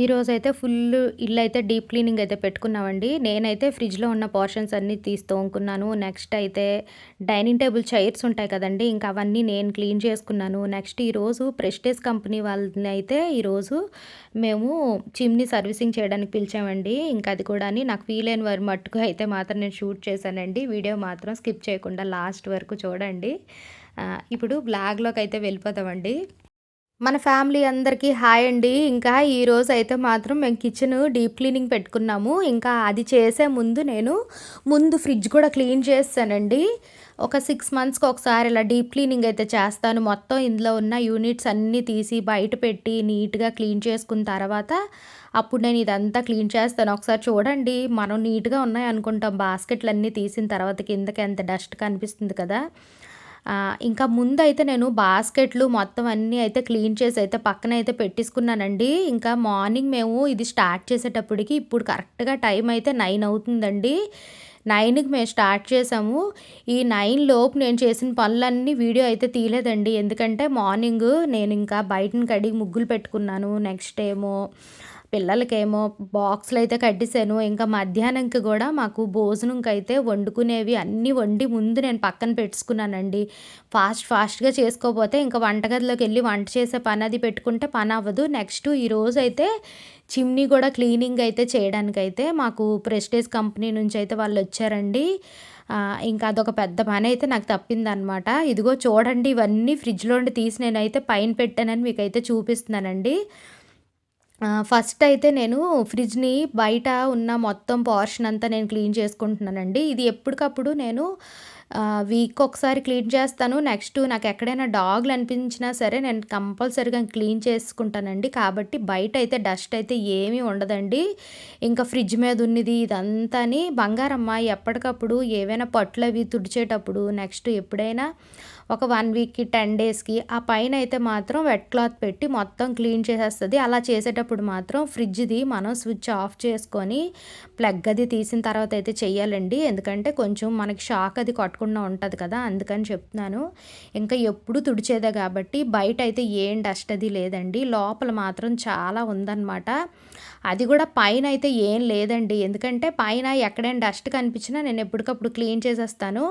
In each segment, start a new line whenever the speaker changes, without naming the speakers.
ఈరోజు అయితే ఫుల్ ఇల్లు అయితే డీప్ క్లీనింగ్ అయితే పెట్టుకున్నామండి. నేనైతే ఫ్రిడ్జ్లో ఉన్న పోర్షన్స్ అన్నీ తీసి తోముకున్నాను. నెక్స్ట్ అయితే డైనింగ్ టేబుల్ చైర్స్ ఉంటాయి కదండి ఇంకా అవన్నీ నేను క్లీన్ చేసుకున్నాను. నెక్స్ట్ ఈరోజు ప్రెస్టేజ్ కంపెనీ వాళ్ళని అయితే ఈరోజు మేము చిమ్ని సర్వీసింగ్ చేయడానికి పిలిచామండి. ఇంకా అది కూడా నాకు వీలైన వారి మట్టుకు అయితే మాత్రం నేను షూట్ చేశానండి. వీడియో మాత్రం స్కిప్ చేయకుండా లాస్ట్ వరకు చూడండి. ఇప్పుడు బ్లాగ్లోకి అయితే వెళ్ళిపోతామండి. మన ఫ్యామిలీ అందరికీ హాయ్ అండి. ఇంకా ఈరోజు అయితే మాత్రం మేము కిచెన్ డీప్ క్లీనింగ్ పెట్టుకున్నాము. ఇంకా అది చేసే ముందు నేను ముందు ఫ్రిడ్జ్ కూడా క్లీన్ చేస్తానండి. ఒక సిక్స్ మంత్స్కి ఒకసారి ఇలా డీప్ క్లీనింగ్ అయితే చేస్తాను. మొత్తం ఇందులో ఉన్న యూనిట్స్ అన్నీ తీసి బయట పెట్టి నీట్గా క్లీన్ చేసుకున్న తర్వాత అప్పుడు నేను ఇదంతా క్లీన్ చేస్తాను. ఒకసారి చూడండి మనం నీట్గా ఉన్నాయి అనుకుంటాం బాస్కెట్లు అన్నీ తీసిన తర్వాత కిందకి ఎంత డస్ట్ కనిపిస్తుంది కదా. ఇంకా ముందైతే నేను బాస్కెట్లు మొత్తం అన్నీ అయితే క్లీన్ చేసి అయితే పక్కన అయితే పెట్టేసుకున్నానండి. ఇంకా మార్నింగ్ మేము ఇది స్టార్ట్ చేసేటప్పటికి ఇప్పుడు కరెక్ట్గా టైం అయితే నైన్ అవుతుందండి. నైన్కి మేము స్టార్ట్ చేసాము. ఈ నైన్ లోపు నేను చేసిన పనులన్నీ వీడియో అయితే తీయలేదండి. ఎందుకంటే మార్నింగ్ నేను ఇంకా బయటని కడిగి ముగ్గులు పెట్టుకున్నాను. నెక్స్ట్ ఏమో పిల్లలకేమో బాక్స్లు అయితే కట్టేశాను. ఇంకా మధ్యాహ్నంకి కూడా మాకు భోజనంకి అయితే వండుకునేవి అన్నీ వండి ముందు నేను పక్కన పెట్టుకున్నానండి. ఫాస్ట్ ఫాస్ట్గా చేసుకోపోతే ఇంకా వంటగదిలోకి వెళ్ళి వంట చేసే పని అది పెట్టుకుంటే పని అవ్వదు. నెక్స్ట్ ఈరోజు అయితే చిమ్నీ కూడా క్లీనింగ్ అయితే చేయడానికైతే మాకు ప్రెస్టేజ్ కంపెనీ నుంచి అయితే వాళ్ళు వచ్చారండి ఇంకా అదొక పెద్ద పని అయితే నాకు తప్పిందనమాట ఇదిగో చూడండి ఇవన్నీ ఫ్రిడ్జ్లో తీసి నేనైతే పైన పెట్టానని మీకు అయితే చూపిస్తున్నానండి. ఫస్ట్ అయితే నేను ఫ్రిడ్జ్‌ని బయట ఉన్న మొత్తం పోర్షన్ అంతా నేను క్లీన్ చేసుకుంటున్నానండి. ఇది ఎప్పటికప్పుడు నేను వీక్ ఒకసారి క్లీన్ చేస్తాను. నెక్స్ట్ నాకు ఎక్కడైనా డాగ్‌లు అనిపించినా సరే నేను కంపల్సరీగా క్లీన్ చేసుకుంటానండి. కాబట్టి బయట అయితే డస్ట్ అయితే ఏమీ ఉండదండి. ఇంకా ఫ్రిడ్జ్ మీద ఉన్నది ఇదంతాని బంగారమ్మ ఎప్పటికప్పుడు ఏవైనా పట్లు అవి తుడిచేటప్పుడు నెక్స్ట్ ఎప్పుడైనా ఒక వన్ వీక్కి టెన్ డేస్కి ఆ పైన అయితే మాత్రం వెట్ క్లాత్ పెట్టి మొత్తం క్లీన్ చేసేస్తుంది. అలా చేసేటప్పుడు మాత్రం ఫ్రిడ్జ్ది మనం స్విచ్ ఆఫ్ చేసుకొని ప్లగ్ అది తీసిన తర్వాత అయితే చేయాలండి ఎందుకంటే కొంచెం మనకి షాక్ అది కొట్టకుండా ఉంటుంది కదా అందుకని చెప్తున్నాను. ఇంకా ఎప్పుడు తుడిచేదే కాబట్టి బయట అయితే ఏం డస్ట్ అది లేదండి. లోపల మాత్రం చాలా ఉందన్నమాట. అది కూడా పైన అయితే ఏం లేదండి. ఎందుకంటే పైన ఎక్కడైనా డస్ట్ కనిపించినా నేను ఎప్పటికప్పుడు క్లీన్ చేసేస్తాను.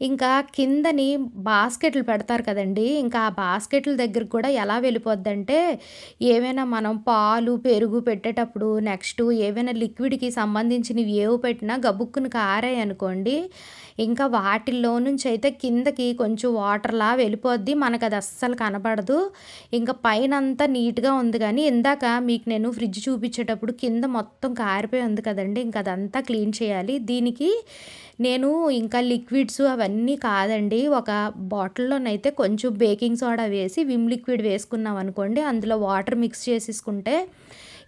ఇంకా కిందని బాస్కెట్లు పెడతారు కదండి ఇంకా ఆ బాస్కెట్ల దగ్గర కూడా ఎలా వెళ్ళిపోద్దంటే ఏవైనా మనం పాలు పెరుగు పెట్టేటప్పుడు నెక్స్ట్ ఏవైనా లిక్విడ్కి సంబంధించినవి ఏవి పెట్టినా గబుక్కుని కారాయి అనుకోండి ఇంకా వాటిల్లో నుంచి అయితే కిందకి కొంచెం వాటర్లా వెళ్ళిపోద్ది మనకు అది అస్సలు కనపడదు ఇంకా పైన అంతా నీట్గా ఉంది కానీ ఇందాక మీకు నేను ఫ్రిడ్జ్ చూపించేటప్పుడు కింద మొత్తం కారిపోయి ఉంది కదండి ఇంకా అదంతా క్లీన్ చేయాలి. దీనికి నేను ఇంకా లిక్విడ్స్ అవన్నీ కాదండి. ఒక బాటిల్లోనైతే కొంచెం బేకింగ్ సోడా వేసి విమ్ లిక్విడ్ వేసుకున్నాం అనుకోండి అందులో వాటర్ మిక్స్ చేసేసుకుంటే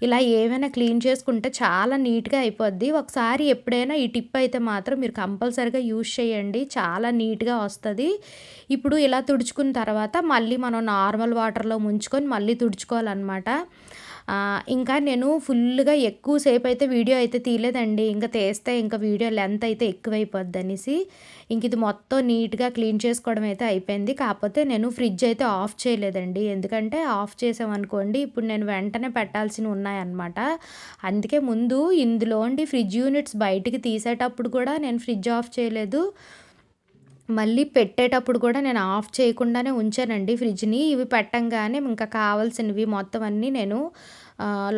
ఇలా ఏమైనా క్లీన్ చేసుకుంటే చాలా నీట్గా అయిపోద్ది. ఒకసారి ఎప్పుడైనా ఈ టిప్ అయితే మాత్రం మీరు కంపల్సరిగా యూజ్ చేయండి. చాలా నీట్గా వస్తుంది. ఇప్పుడు ఇలా తుడుచుకున్న తర్వాత మళ్ళీ మనం నార్మల్ వాటర్లో ముంచుకొని మళ్ళీ తుడుచుకోవాలన్నమాట. ఇంకా నేను ఫుల్గా ఎక్కువసేపు అయితే వీడియో అయితే తీయలేదండి. ఇంకా తీస్తే ఇంకా వీడియో లెంత్ అయితే ఎక్కువైపోద్ది అనేసి ఇంక ఇది మొత్తం నీట్గా క్లీన్ చేసుకోవడం అయితే అయిపోయింది. కాకపోతే నేను ఫ్రిడ్జ్ అయితే ఆఫ్ చేయలేదండి. ఎందుకంటే ఆఫ్ చేసామనుకోండి ఇప్పుడు నేను వెంటనే పెట్టాల్సినవి ఉన్నాయన్నమాట. అందుకే ముందు ఇందులోండి ఫ్రిడ్జ్ యూనిట్స్ బయటికి తీసేటప్పుడు కూడా నేను ఫ్రిడ్జ్ ఆఫ్ చేయలేదు. మళ్ళీ పెట్టేటప్పుడు కూడా నేను ఆఫ్ చేయకుండానే ఉంచానండి ఫ్రిడ్జ్ని. ఇవి పెట్టంగానే ఇంకా కావాల్సినవి మొత్తం అన్నీ నేను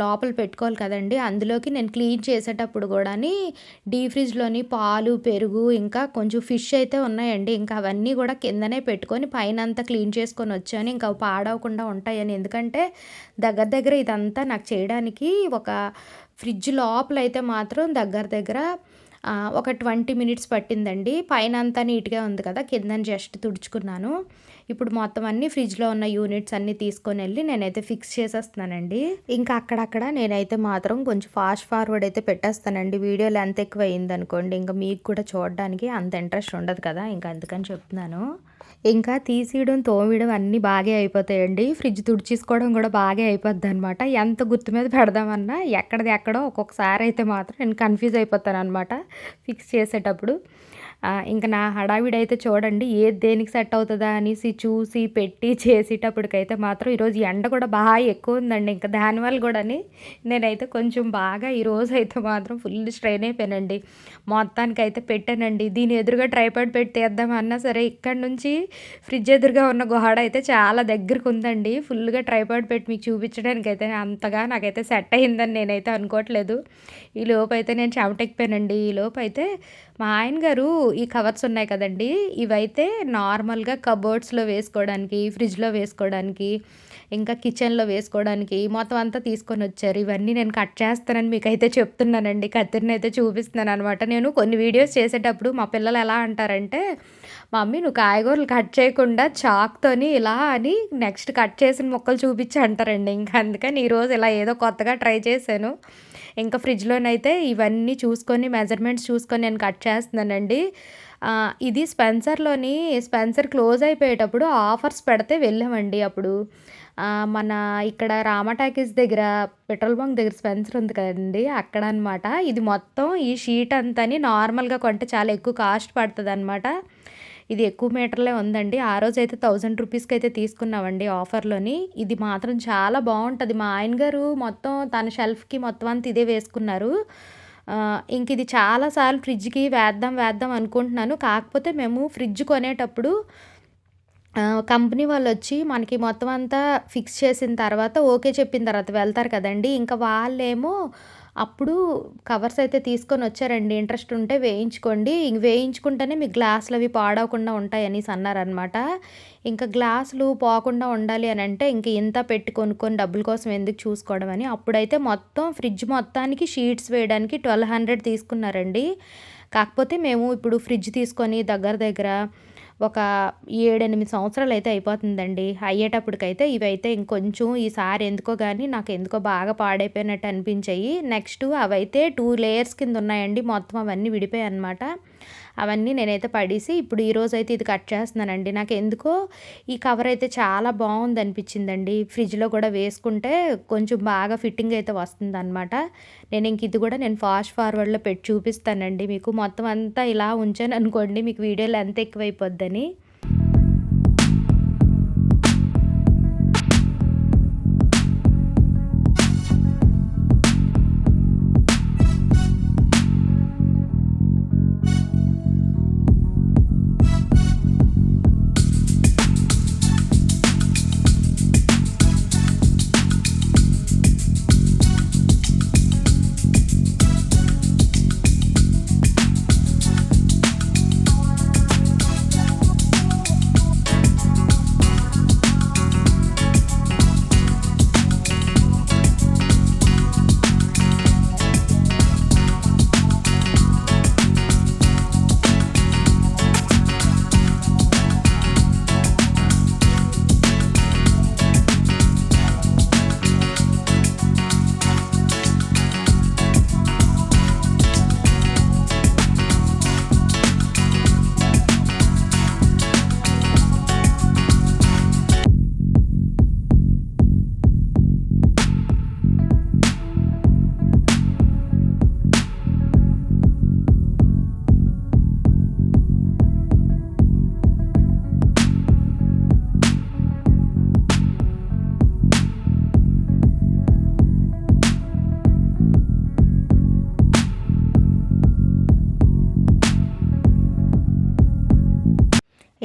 లోపల పెట్టుకోవాలి కదండి. అందులోకి నేను క్లీన్ చేసేటప్పుడు కూడా డీ ఫ్రిడ్జ్లోని పాలు పెరుగు ఇంకా కొంచెం ఫిష్ అయితే ఉన్నాయండి. ఇంకా అవన్నీ కూడా కిందనే పెట్టుకొని పైన అంతా క్లీన్ చేసుకొని వచ్చాను. ఇంకా పాడవకుండా ఉంటాయని. ఎందుకంటే దగ్గర దగ్గర ఇదంతా నాకు చేయడానికి ఒక ఫ్రిడ్జ్ లోపల అయితే మాత్రం దగ్గర దగ్గర ఒక ట్వంటీ మినిట్స్ పట్టిందండి. పైన అంతా నీట్గా ఉంది కదా కింద జస్ట్ తుడుచుకున్నాను. ఇప్పుడు మొత్తం అన్ని ఫ్రిడ్జ్లో ఉన్న యూనిట్స్ అన్నీ తీసుకొని వెళ్ళి నేనైతే ఫిక్స్ చేసేస్తున్నానండి. ఇంకా అక్కడక్కడ నేనైతే మాత్రం కొంచెం ఫాస్ట్ ఫార్వర్డ్ అయితే పెట్టేస్తానండి. వీడియో లెంత్ ఎక్కువ అయింది అనుకోండి ఇంకా మీకు కూడా చూడడానికి అంత ఇంట్రెస్ట్ ఉండదు కదా ఇంకా అందుకని చెప్తున్నాను. ఇంకా తీసేయడం తోమడం అన్నీ బాగా అయిపోతాయండి. ఫ్రిడ్జ్ తుడిచేసుకోవడం కూడా బాగా అయిపోద్ది అనమాట ఎంత గుర్తు మీద పెడదామన్నా ఎక్కడిది ఎక్కడో ఒక్కొక్కసారి అయితే మాత్రం నేను కన్ఫ్యూజ్ అయిపోతాను అనమాట ఫిక్స్ చేసేటప్పుడు. ఇంకా నా హడావిడైతే చూడండి ఏది దేనికి సెట్ అవుతుందా అనేసి చూసి, పెట్టి చేసేటప్పటికైతే మాత్రం ఈరోజు ఎండ కూడా బాగా ఎక్కువ ఉందండి ఇంకా దానివల్ల కూడాని నేనైతే కొంచెం బాగా ఈరోజు అయితే మాత్రం ఫుల్ స్ట్రెయిన్ అయిపోయానండి. మొత్తానికైతే పెట్టానండి. దీని ఎదురుగా ట్రైపాడ్ పెట్టి తీద్దామన్నా సరే ఇక్కడి నుంచి ఫ్రిడ్జ్ ఎదురుగా ఉన్న గోడ అయితే చాలా దగ్గరకుందండి. ఫుల్‌గా ట్రైపాడ్ పెట్టి మీకు చూపించడానికైతే అంతగా నాకైతే సెట్ అయిందని నేనైతే అనుకోవట్లేదు. ఈ లోపైతే నేను చెమటెక్కిపోయానండి. ఈ లోపైతే మా ఆయన గారు ఈ కవర్స్ ఉన్నాయి కదండీ! ఇవైతే నార్మల్‌గా కబోర్డ్స్‌లో వేసుకోవడానికి, ఫ్రిడ్జ్‌లో వేసుకోవడానికి, ఇంకా కిచెన్‌లో వేసుకోవడానికి మొత్తం అంతా తీసుకొని వచ్చారు ఇవన్నీ నేను కట్ చేస్తానని మీకైతే చెప్తున్నానండి. కత్తిరిని అయితే చూపిస్తున్నాను అనమాట నేను కొన్ని వీడియోస్ చేసేటప్పుడు మా పిల్లలు ఎలా అంటారంటే, "మమ్మీ నువ్వు కాయగూరలు కట్ చేయకుండా చాక్‌తోని ఇలా" అని నెక్స్ట్ కట్ చేసిన ముక్కలు చూపించి అంటారండి. ఇంకా అందుకని ఈరోజు ఇలా ఏదో కొత్తగా ట్రై చేశాను. ఇంకా ఫ్రిడ్జ్‌లోనైతే ఇవన్నీ చూసుకొని మెజర్‌మెంట్స్ చూసుకొని నేను కట్ చేస్తున్నానండి. ఇది స్పెన్సర్‌లోని స్పెన్సర్ క్లోజ్ అయిపోయేటప్పుడు ఆఫర్స్ పెడితే వెళ్ళామండి అప్పుడు. మన ఇక్కడ రామ టాకీస్ దగ్గర పెట్రోల్ బంక్ దగ్గర స్పెన్సర్ ఉంది కదండి అక్కడ అనమాట. ఇది మొత్తం ఈ షీట్ అంతని నార్మల్‌గా కొంటే చాలా ఎక్కువ కాస్ట్ పడతదనమాట. ఇది ఎక్కువ మీటర్లే ఉందండి. ఆ రోజు అయితే థౌజండ్ రూపీస్కి అయితే తీసుకున్నామండి ఆఫర్‌లోని. ఇది మాత్రం చాలా బాగుంటుంది మా ఆయన గారు మొత్తం తన షెల్ఫ్‌కి మొత్తం అంతా ఇదే వేసుకున్నారు. ఇంక ఇది చాలా సార్లు ఫ్రిడ్జ్‌కి వేద్దాం, వేద్దాం అనుకుంటున్నాను. కాకపోతే మేము ఫ్రిడ్జ్ కొనేటప్పుడు కంపెనీ వాళ్ళు వచ్చి మనకి మొత్తం అంతా ఫిక్స్ చేసిన తర్వాత ఓకే చెప్పిన తర్వాత వెళ్తారు కదండీ! ఇంకా వాళ్ళేమో అప్పుడు కవర్స్ అయితే తీసుకొని వచ్చారండి ఇంట్రెస్ట్ ఉంటే వేయించుకోండి. ఇంక వేయించుకుంటేనే గ్లాసులు అవి పాడవకుండా ఉంటాయని అన్నారనమాట. ఇంకా గ్లాసులు పోకుండా ఉండాలి అని అంటే ఇంక ఇంత పెట్టి కొనుక్కొని డబ్బుల కోసం ఎందుకు చూసుకోవడం అని అప్పుడైతే మొత్తం ఫ్రిడ్జ్ మొత్తానికి షీట్స్ వేయడానికి 1200 తీసుకున్నారండి. కాకపోతే మేము ఇప్పుడు ఫ్రిడ్జ్ తీసుకొని దగ్గర దగ్గర ఒక ఏడెనిమిది సంవత్సరాలు అయితే అయిపోతుందండి. అయ్యేటప్పటికైతే ఇవైతే ఇంకొంచెం ఈసారి ఎందుకో కానీ నాకు ఎందుకో బాగా పాడైపోయినట్టు అనిపించాయి. నెక్స్ట్ అవైతే టూ లేయర్స్ కింద ఉన్నాయండి. మొత్తం అవన్నీ విడిపోయాయి అనమాట అవన్నీ నేనైతే పడేసి ఇప్పుడు ఈరోజు అయితే ఇది కట్ చేస్తున్నానండి. నాకు ఎందుకో ఈ కవర్ అయితే చాలా బాగుంది అనిపించిందండి ఫ్రిడ్జ్‌లో కూడా వేసుకుంటే కొంచెం బాగా ఫిట్టింగ్ అయితే వస్తుందనమాట. నేను ఇంక ఇది కూడా నేను ఫాస్ట్ ఫార్వర్డ్‌లో పెట్టి చూపిస్తానండి మీకు. మొత్తం అంతా ఇలా ఉంచాను అనుకోండి మీకు వీడియోలు ఎంత ఎక్కువైపోద్దని.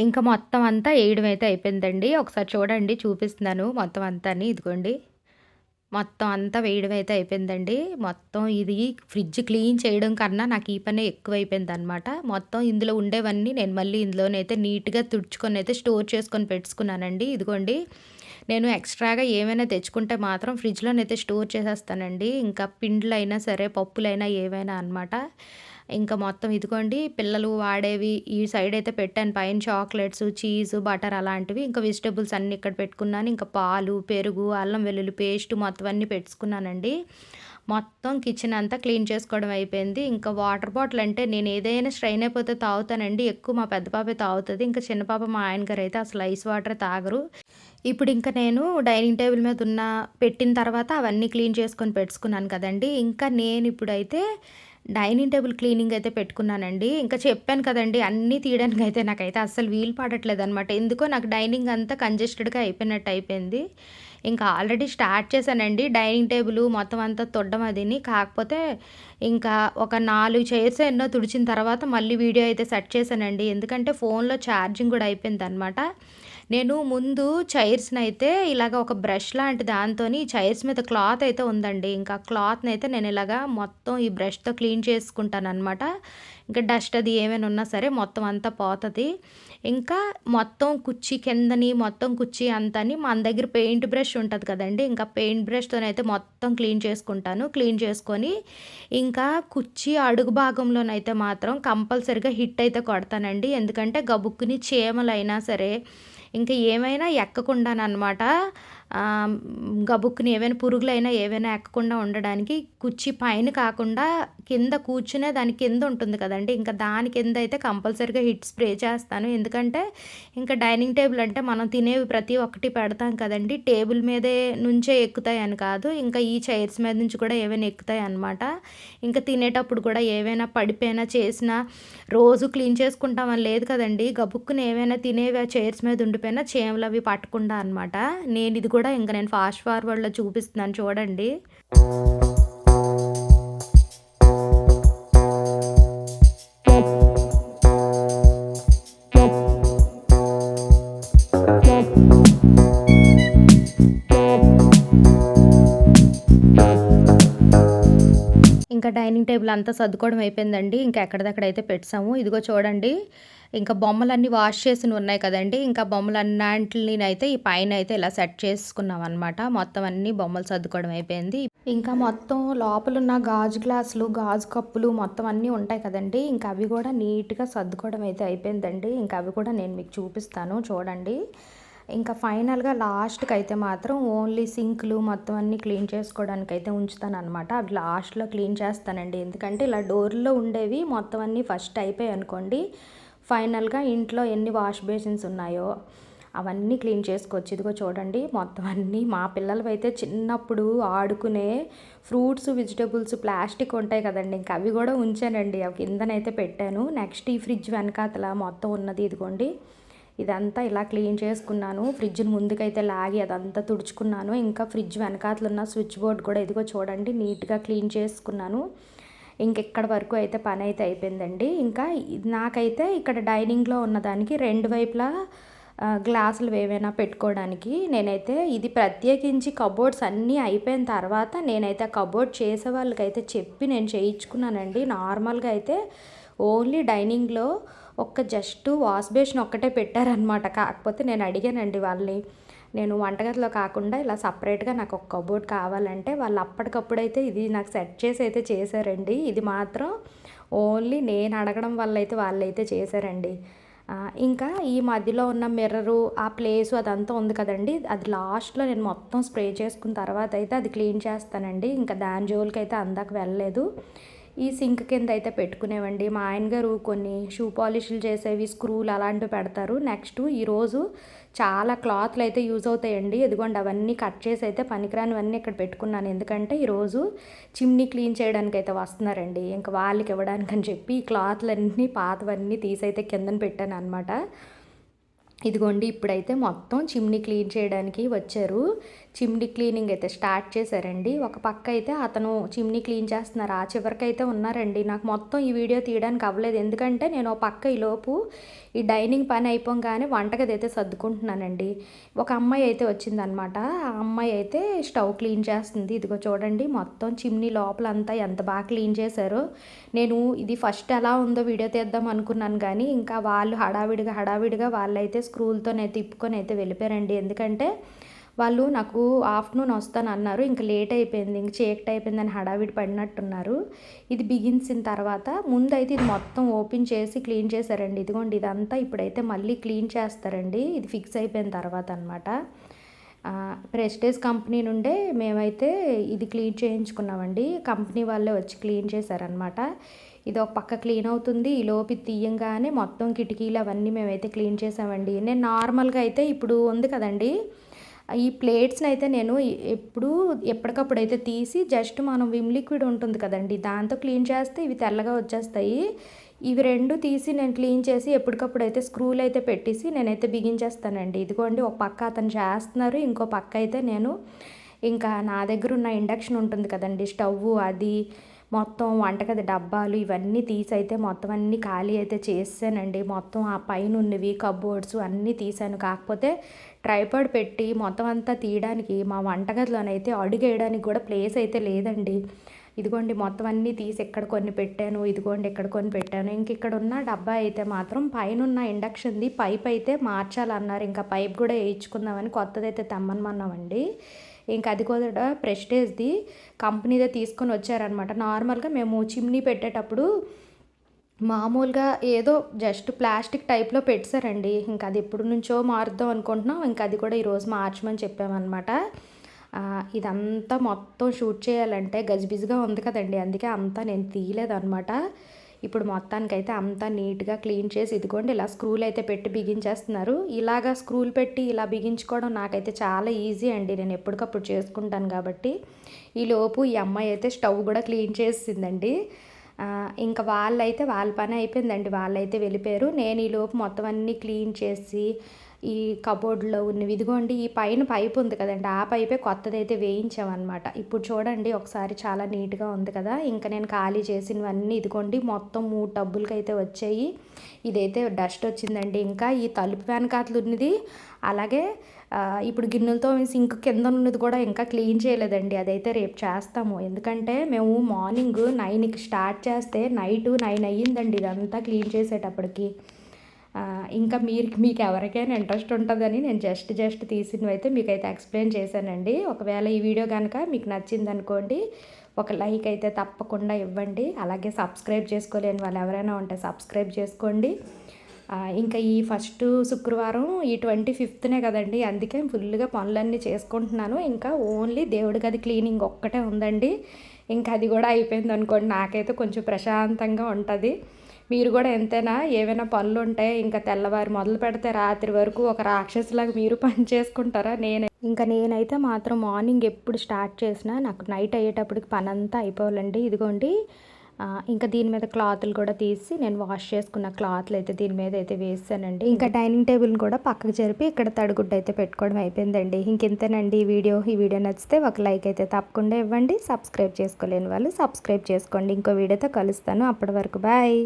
ఇంకా మొత్తం అంతా వేయడం అయితే అయిపోయిందండి. ఒకసారి చూడండి చూపిస్తున్నాను మొత్తం అంతా ఇదిగోండి. మొత్తం అంతా వేయడం అయితే అయిపోయిందండి. మొత్తం ఇది ఫ్రిడ్జ్ క్లీన్ చేయడం కన్నా నాకు ఈ పనే ఎక్కువైపోయిందనమాట. మొత్తం ఇందులో ఉండేవన్నీ నేను మళ్ళీ ఇందులోనైతే నీట్‌గా తుడుచుకొని అయితే స్టోర్ చేసుకొని పెట్టుకున్నానండి. ఇదిగోండి. నేను ఎక్స్‌ట్రాగా ఏమైనా తెచ్చుకుంటే మాత్రం ఫ్రిడ్జ్‌లోనైతే స్టోర్ చేసేస్తానండి. ఇంకా పిండ్లైనా సరే, పప్పులైనా ఏవైనా అనమాట. ఇంకా మొత్తం ఇదిగోండి పిల్లలు వాడేవి ఈ సైడ్ అయితే పెట్టాను. పైన చాక్లెట్స్, చీజ్, బటర్ అలాంటివి. ఇంకా వెజిటబుల్స్ అన్నీ ఇక్కడ పెట్టుకున్నాను. ఇంకా పాలు, పెరుగు, అల్లం వెల్లుల్లి పేస్ట్ మొత్తం అన్నీ పెట్టుకున్నానండి మొత్తం కిచెన్ అంతా క్లీన్ చేసుకోవడం అయిపోయింది. ఇంకా వాటర్ బాటిల్ అంటే నేను ఏదైనా స్ట్రెయిన్ అయిపోతే తాగుతానండి. ఎక్కువ మా పెద్ద పాపే తాగుతుంది ఇంకా చిన్న పాప మా ఆయన గారు అయితే అసలు ఐస్ వాటర్ తాగరు. ఇప్పుడు ఇంకా నేను డైనింగ్ టేబుల్ మీద ఉన్న పెట్టిన తర్వాత అవన్నీ క్లీన్ చేసుకొని పెట్టుకున్నాను కదండి ఇంకా నేను ఇప్పుడైతే డైనింగ్ టేబుల్ క్లీనింగ్ అయితే పెట్టుకున్నానండి. ఇంకా చెప్పాను కదండి అన్నీ తీయడానికి అయితే నాకైతే అస్సలు వీలు పడట్లేదనమాట. ఎందుకో నాకు డైనింగ్ అంతా కంజెస్టెడ్‌గా అయిపోయినట్టు అయిపోయింది. ఇంకా ఆల్రెడీ స్టార్ట్ చేశానండి డైనింగ్ టేబుల్ మొత్తం అంతా తుడడం అదిని. కాకపోతే ఇంకా ఒక నాలుగు చైర్స్ ఎన్నో తుడిచిన తర్వాత మళ్ళీ వీడియో అయితే సెట్ చేశానండి. ఎందుకంటే ఫోన్‌లో ఛార్జింగ్ కూడా అయిపోయిందనమాట. నేను ముందు చైర్స్ని అయితే ఇలాగ ఒక బ్రష్ లాంటి దాంతోని చైర్స్ మీద క్లాత్ అయితే ఉందండి. ఇంకా క్లాత్‌నైతే నేను ఇలాగా మొత్తం ఈ బ్రష్‌తో క్లీన్ చేసుకుంటాననమాట. ఇంకా డస్ట్ అది ఏమైనా ఉన్నా సరే మొత్తం అంతా పోతుంది ఇంకా మొత్తం కుర్చీ కిందని మొత్తం కుర్చీ అంతని మన దగ్గర పెయింట్ బ్రష్ ఉంటుంది కదండి ఇంకా పెయింట్ బ్రష్‌తోనైతే మొత్తం క్లీన్ చేసుకుంటాను. క్లీన్ చేసుకొని ఇంకా కుర్చీ అడుగు భాగంలోనైతే మాత్రం కంపల్సరిగా హిట్ అయితే కొడతానండి. ఎందుకంటే గబుక్కుని చీమలైనా సరే ఇంకా ఏమైనా ఎక్కకుండానమాట గబుక్కుని ఏవైనా పురుగులైనా ఏవైనా ఎక్కకుండా ఉండడానికి కుర్చీ పైన కాకుండా కింద కూర్చునే దాని కింద ఉంటుంది కదండి ఇంకా దాని కింద అయితే కంపల్సరీగా హిట్ స్ప్రే చేస్తాను. ఎందుకంటే ఇంకా డైనింగ్ టేబుల్ అంటే మనం తినేవి ప్రతి ఒక్కటి పెడతాం కదండి టేబుల్ మీదే నుంచే ఎక్కుతాయని కాదు. ఇంకా ఈ చైర్స్ మీద నుంచి కూడా ఏవైనా ఎక్కుతాయి అనమాట ఇంకా తినేటప్పుడు కూడా ఏవైనా పడిపోయినా చేసినా రోజు క్లీన్ చేసుకుంటామని లేదు కదండి గబుక్కుని ఏవైనా తినేవి ఆ చైర్స్ మీద ఉండిపోయినా చేమలు అవి పట్టకుండా అనమాట. నేను ఇది కూడా ఇంకా నేను ఫాస్ట్ ఫార్వర్డ్‌లో చూపిస్తున్నాను చూడండి. ఇంకా డైనింగ్ టేబుల్ అంతా సర్దుకోవడం అయిపోయిందండి. ఇంకా ఎక్కడిదక్కడైతే పెట్టాము ఇదిగో చూడండి. ఇంకా బొమ్మలన్నీ వాష్ చేసి ఉన్నాయి కదండి ఇంకా బొమ్మలన్నింటినైతే ఈ పైన అయితే ఇలా సెట్ చేసుకున్నాం అనమాట మొత్తం అన్ని బొమ్మలు సర్దుకోవడం అయిపోయింది. ఇంకా మొత్తం లోపలున్న గాజు గ్లాసులు, గాజు కప్పులు మొత్తం అన్నీ ఉంటాయి కదండీ! ఇంకా అవి కూడా నీట్‌గా సర్దుకోవడం అయితే అయిపోయిందండి. ఇంకా అవి కూడా నేను మీకు చూపిస్తాను చూడండి. ఇంకా ఫైనల్‌గా లాస్ట్కి అయితే మాత్రం ఓన్లీ సింక్‌లు మొత్తం అన్నీ క్లీన్ చేసుకోవడానికి అయితే ఉంచుతాను అనమాట అవి లాస్ట్‌లో క్లీన్ చేస్తానండి. ఎందుకంటే ఇలా డోర్‌లో ఉండేవి మొత్తం అన్నీ ఫస్ట్ అయిపోయాయనుకోండి ఫైనల్‌గా ఇంట్లో ఎన్ని వాష్ బేసిన్స్ ఉన్నాయో అవన్నీ క్లీన్ చేసుకోవచ్చు. ఇదిగో చూడండి మొత్తం అన్నీ మా పిల్లలవైతే చిన్నప్పుడు ఆడుకునే ఫ్రూట్స్, వెజిటబుల్స్ ప్లాస్టిక్ ఉంటాయి కదండీ! ఇంకా అవి కూడా ఉంచానండి. అవి కిందనైతే పెట్టాను. నెక్స్ట్ ఈ ఫ్రిడ్జ్ వెనకాతల మొత్తం ఉన్నది ఇదిగోండి. ఇదంతా ఇలా క్లీన్ చేసుకున్నాను. ఫ్రిడ్జ్‌ని ముందుకైతే లాగి అదంతా తుడుచుకున్నాను. ఇంకా ఫ్రిడ్జ్ వెనకాతలు ఉన్న స్విచ్ బోర్డ్ కూడా ఇదిగో చూడండి నీట్‌గా క్లీన్ చేసుకున్నాను. ఇంకెక్కడి వరకు అయితే పని అయితే అయిపోయిందండి. ఇంకా నాకైతే ఇక్కడ డైనింగ్‌లో ఉన్నదానికి రెండు వైపులా గ్లాసులు ఏవైనా పెట్టుకోవడానికి నేనైతే ఇది ప్రత్యేకించి కబోర్డ్స్ అన్నీ అయిపోయిన తర్వాత నేనైతే ఆ కబోర్డ్ చేసే వాళ్ళకైతే చెప్పి నేను చేయించుకున్నానండి. నార్మల్‌గా అయితే ఓన్లీ డైనింగ్‌లో ఒక్క జస్ట్ వాష్ బేషన్ ఒక్కటే పెట్టారనమాట. కాకపోతే నేను అడిగానండి వాళ్ళని. నేను వంటగదిలో కాకుండా ఇలా సెపరేట్‌గా నాకు ఒక కబోర్డ్ కావాలంటే వాళ్ళు అప్పటికప్పుడైతే ఇది నాకు సెట్ చేసి అయితే చేశారండి. ఇది మాత్రం ఓన్లీ నేను అడగడం వల్ల అయితే వాళ్ళైతే చేశారండి. ఇంకా ఈ మధ్యలో ఉన్న మిర్రరు ఆ ప్లేసు అదంతా ఉంది కదండి అది లాస్ట్‌లో నేను మొత్తం స్ప్రే చేసుకున్న తర్వాత అయితే అది క్లీన్ చేస్తానండి. ఇంకా దాని జోలికైతే అందాక వెళ్ళలేదు. ఈ సింక్ కింద అయితే పెట్టుకునేవండి. మా ఆయన గారు కొన్ని షూ పాలిష్‌లు చేసేవి స్క్రూలు అలాంటివి పెడతారు. నెక్స్ట్ ఈరోజు చాలా క్లాత్‌లు అయితే యూజ్ అవుతాయండి. ఇదిగోండి అవన్నీ కట్ చేసి అయితే పనికిరానివన్నీ ఇక్కడ పెట్టుకున్నాను. ఎందుకంటే ఈరోజు చిమ్నీ క్లీన్ చేయడానికి అయితే వస్తున్నారండి. ఇంక వాళ్ళకి ఇవ్వడానికి అని చెప్పి ఈ క్లాత్‌లన్నీ పాతవన్నీ తీసైతే కిందన పెట్టాననమాట. ఇదిగోండి ఇప్పుడైతే మొత్తం చిమ్నీ క్లీన్ చేయడానికి వచ్చారు. చిమ్నీ క్లీనింగ్ అయితే స్టార్ట్ చేశారండి. ఒక పక్క అయితే అతను చిమ్నీ క్లీన్ చేస్తున్నారు. ఆ చివరికైతే ఉన్నారండి. నాకు మొత్తం ఈ వీడియో తీయడానికి అవ్వలేదు. ఎందుకంటే నేను పక్క ఈలోపు ఈ డైనింగ్ పని అయిపోగానే వంటగది అయితే సర్దుకుంటున్నానండి. ఒక అమ్మాయి అయితే వచ్చిందనమాట. ఆ అమ్మాయి అయితే స్టవ్ క్లీన్ చేస్తుంది. ఇదిగో చూడండి మొత్తం చిమ్నీ లోపలంతా ఎంత బాగా క్లీన్ చేశారో. నేను ఇది ఫస్ట్ ఎలా ఉందో వీడియో తీద్దాం అనుకున్నాను కానీ ఇంకా వాళ్ళు హడావిడిగా, హడావిడిగా వాళ్ళైతే స్క్రూలతోనే తిప్పుకొని అయితే వెళ్ళిపోయారండి. ఎందుకంటే వాళ్ళు నాకు ఆఫ్టర్‌నూన్ వస్తాను అన్నారు ఇంకా లేట్ అయిపోయింది. ఇంక చీకటి అయిపోయిందని హడావిడి పడినట్టున్నారు. ఇది బిగించిన తర్వాత ముందైతే ఇది మొత్తం ఓపెన్ చేసి క్లీన్ చేశారండి. ఇదిగోండి ఇదంతా ఇప్పుడైతే మళ్ళీ క్లీన్ చేస్తారండి. ఇది ఫిక్స్ అయిపోయిన తర్వాత అనమాట. ప్రెస్టేజ్ కంపెనీ నుండే మేమైతే ఇది క్లీన్ చేయించుకున్నామండి. కంపెనీ వాళ్ళే వచ్చి క్లీన్ చేశారనమాట. ఇది ఒక పక్క క్లీన్ అవుతుంది. ఈ ఇది తీయంగానే మొత్తం కిటికీలు అవన్నీ మేమైతే క్లీన్ చేసామండి. నేను నార్మల్‌గా అయితే ఇప్పుడు ఉంది కదండీ! ఈ ప్లేట్స్ని అయితే నేను ఎప్పుడు ఎప్పటికప్పుడు అయితే తీసి జస్ట్ మనం విమ్ లిక్విడ్ ఉంటుంది కదండి దాంతో క్లీన్ చేస్తే ఇవి తెల్లగా వచ్చేస్తాయి. ఇవి రెండు తీసి నేను క్లీన్ చేసి ఎప్పటికప్పుడు అయితే స్క్రూలు అయితే పెట్టేసి నేనైతే బిగించేస్తానండి. ఇదిగోండి ఒక పక్క అతను చేస్తున్నారు ఇంకో పక్క అయితే నేను ఇంకా నా దగ్గర ఉన్న ఇండక్షన్ ఉంటుంది కదండి స్టవ్ అది మొత్తం వంటగది డబ్బాలు ఇవన్నీ తీసి అయితే మొత్తం అన్నీ ఖాళీ అయితే చేసానండి మొత్తం ఆ పైన ఉన్నవి కబోర్డ్స్ అన్నీ తీసాను. కాకపోతే ట్రైపాడ్ పెట్టి మొత్తం అంతా తీయడానికి మా వంటగదిలోనైతే అడుగేయడానికి కూడా ప్లేస్ అయితే లేదండి. ఇదిగోండి మొత్తం అన్నీ తీసి ఎక్కడ కొన్ని పెట్టాను ఇదిగోండి ఎక్కడ కొన్ని పెట్టాను. ఇంక ఇక్కడ ఉన్న డబ్బా అయితే మాత్రం పైన ఉన్న ఇండక్షన్ది పైప్ అయితే మార్చాలన్నారు. ఇంకా పైప్ కూడా వేయించుకుందామని కొత్తది అయితే తెమ్మనమన్నామండి ఇంకా అది కూడా ప్రెస్టేజ్ది కంపెనీదే తీసుకొని వచ్చారనమాట నార్మల్గా మేము చిమ్నీ పెట్టేటప్పుడు మామూలుగా ఏదో జస్ట్ ప్లాస్టిక్ టైప్లో పెట్టారండి. ఇంకా అది ఎప్పుడు నుంచో మారుద్దాం అనుకుంటున్నాం. ఇంకా అది కూడా ఈరోజు మార్చమని చెప్పామన్నమాట. ఇదంతా మొత్తం షూట్ చేయాలంటే గజిబిజిగా ఉంది కదండి. అందుకే అంతా నేను తీయలేదన్నమాట. ఇప్పుడు మొత్తానికైతే అంతా నీట్గా క్లీన్ చేసి ఇదిగోండి ఇలా స్క్రూలు అయితే పెట్టి బిగించేస్తున్నారు. ఇలాగా స్క్రూలు పెట్టి ఇలా బిగించుకోవడం నాకైతే చాలా ఈజీ అండి. నేను ఎప్పటికప్పుడు చేసుకుంటాను కాబట్టి. ఈ లోపు ఈ అమ్మాయి అయితే స్టవ్ కూడా క్లీన్ చేసిందండి. ఇంకా వాళ్ళైతే వాళ్ళ పని అయిపోయిందండి. వాళ్ళైతే వెళ్ళిపోయారు. నేను ఈ లోపు మొత్తం అన్నీ క్లీన్ చేసి ఈ కబోర్డ్లో ఉన్నవి. ఇదిగోండి ఈ పైన పైప్ ఉంది కదండి ఆ పైపే కొత్తది అయితే వేయించామన్నమాట. ఇప్పుడు చూడండి ఒకసారి చాలా నీట్గా ఉంది కదా. ఇంకా నేను ఖాళీ చేసినవన్నీ ఇదిగోండి మొత్తం మూడు టబ్బులకి అయితే వచ్చాయి. ఇదైతే డస్ట్ వచ్చిందండి. ఇంకా ఈ తలుపు వెనకాతలు ఉన్నది అలాగే ఇప్పుడు గిన్నెలతో సింక్ కింద ఉన్నది కూడా ఇంకా క్లీన్ చేయలేదండి. అదైతే రేపు చేస్తాము. ఎందుకంటే మేము మార్నింగ్ నైన్కి స్టార్ట్ చేస్తే నైట్ నైన్ అయ్యిందండి ఇదంతా క్లీన్ చేసేటప్పటికి. ఇంకా మీరు మీకు ఎవరికైనా ఇంట్రెస్ట్ ఉంటుందని నేను జస్ట్ జస్ట్ తీసినవి అయితే మీకైతే ఎక్స్ప్లెయిన్ చేశానండి. ఒకవేళ ఈ వీడియో కనుక మీకు నచ్చింది అనుకోండి ఒక లైక్ అయితే తప్పకుండా ఇవ్వండి. అలాగే సబ్స్క్రైబ్ చేసుకోలేని వాళ్ళు ఎవరైనా ఉంటే సబ్స్క్రైబ్ చేసుకోండి. ఇంకా ఈ ఫస్ట్ శుక్రవారం ఈ ట్వంటీ ఫిఫ్త్నే కదండి అందుకే ఫుల్గా పనులన్నీ చేసుకుంటున్నాను. ఇంకా ఓన్లీ దేవుడి గది క్లీనింగ్ ఒక్కటే ఉందండి. ఇంకా అది కూడా అయిపోయింది అనుకోండి నాకైతే కొంచెం ప్రశాంతంగా ఉంటుంది. మీరు కూడా ఎంతైనా ఏవైనా పనులు ఉంటే ఇంకా తెల్లవారు మొదలు పెడితే రాత్రి వరకు ఒక రాక్షసులాగా మీరు పని చేసుకుంటారా? నేను. ఇంకా నేనైతే మాత్రం మార్నింగ్ ఎప్పుడు స్టార్ట్ చేసినా నాకు నైట్ అయ్యేటప్పటికి పని అంతా అయిపోవాలండి. ఇదిగోండి ఇంకా దీని మీద క్లాత్లు కూడా తీసి నేను వాష్ చేసుకున్న క్లాత్లు అయితే దీని మీద అయితే వేసానండి. ఇంకా డైనింగ్ టేబుల్ని కూడా పక్కకు జరిపి ఇక్కడ తడిగుడ్డ అయితే పెట్టుకోవడం అయిపోయిందండి. ఇంకెంతేనండి ఈ వీడియో? ఈ వీడియో నచ్చితే ఒక లైక్ అయితే తప్పకుండా ఇవ్వండి. సబ్స్క్రైబ్ చేసుకోలేని వాళ్ళు సబ్స్క్రైబ్ చేసుకోండి. ఇంకో వీడియోతో కలుస్తాను. అప్పటి వరకు బాయ్.